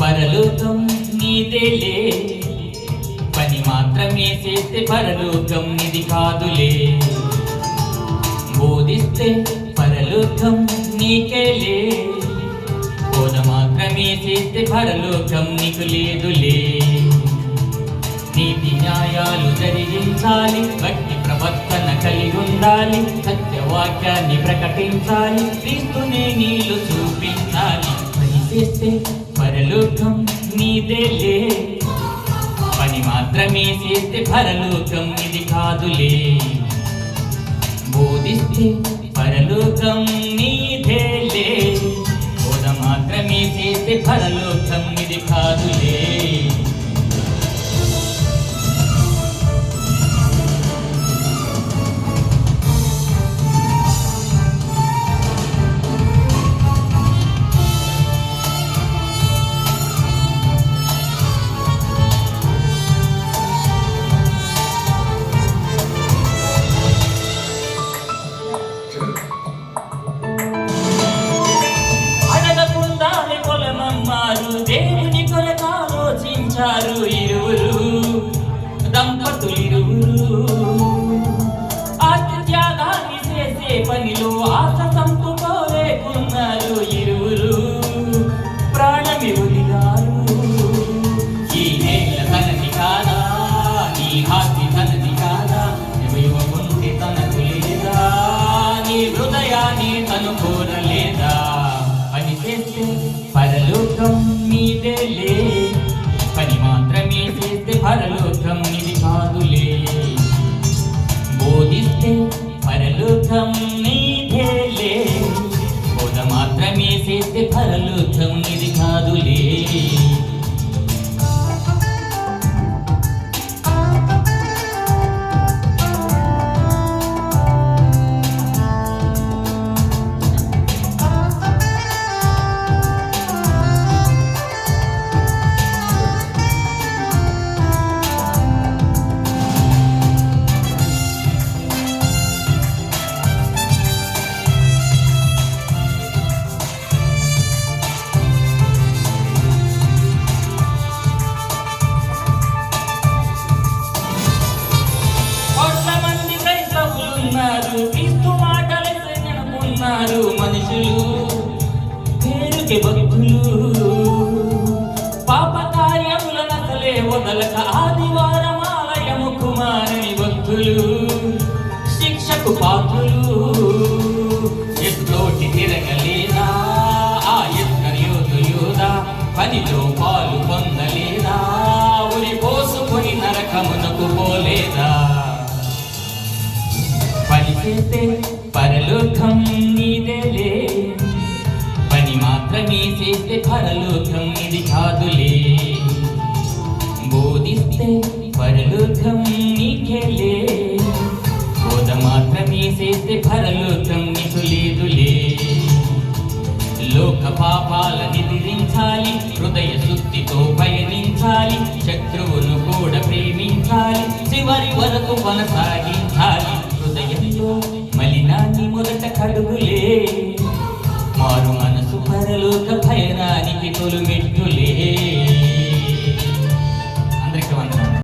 పరలోకం నీదేలే పని మాత్రమే చేస్తే పరలోకం నిది కాదులే. బోధిస్తే పరలోకం నీకేలే బోధ మాత్రమే చేస్తే పరలోకం నీకు లేదులే నీతి న్యాయాలు జరిగించాలి భక్తి ప్రవర్తన కలిగి ఉండాలి సత్యవాక్యాన్ని ప్రకటించాలి క్రీస్తునే నీళ్ళు చూ చేస్తే పరలోకం నీదేలే. పని మాత్రమే చేస్తే పరలోకం ఇది కాదులే. బోధిస్తే పరలోకం నీదేలే. బోధ మాత్రమే చేస్తే పరలోకం ఇది కాదులే. వచ్చారు ఇరువురు దంపతులు ఇరువురు ఆస్తి త్యాగాన్ని చేసే పనిలో ఆశ సంపుకోలేకున్నారు ఇరువురు. ప్రాణమి వదిలారు ఈ నేల తనది కాదా? నీ హాస్తి తనది కాదా? ఇవ్వకుంటే తనకు లేదా? నీ హృదయాన్ని తను కోరలేదా? పని చేస్తే పరలోకం మీదే పని చేసేస్తే చేస్తే పరలోకం ఇది కాదులే. పాప కార్యములను నసలే వదలక ఆదివారం ఆలయము కుమారుని భక్తులు శిక్షకు పాత్రులు. ఎత్తోటి తిరగలేదా? ఆ ఎత్తరియోతు యోధ పనిలో పాలు పొందలేదా? పరలోకం నీకేలే. బోధ మాత్రమే చేస్తే పరలోకం నీకు లేదులే లోక పాపాలని ఎదిరించాలి హృదయ శుద్ధితో పయనించాలి శత్రువును కూడా ప్రేమించాలి చివరి వరకు కొనసాగించాలి హృదయంలో మలినాన్ని మొదట కడుగులే. మారు మనసు పరలోక భయనానికి తొలుమెట్టు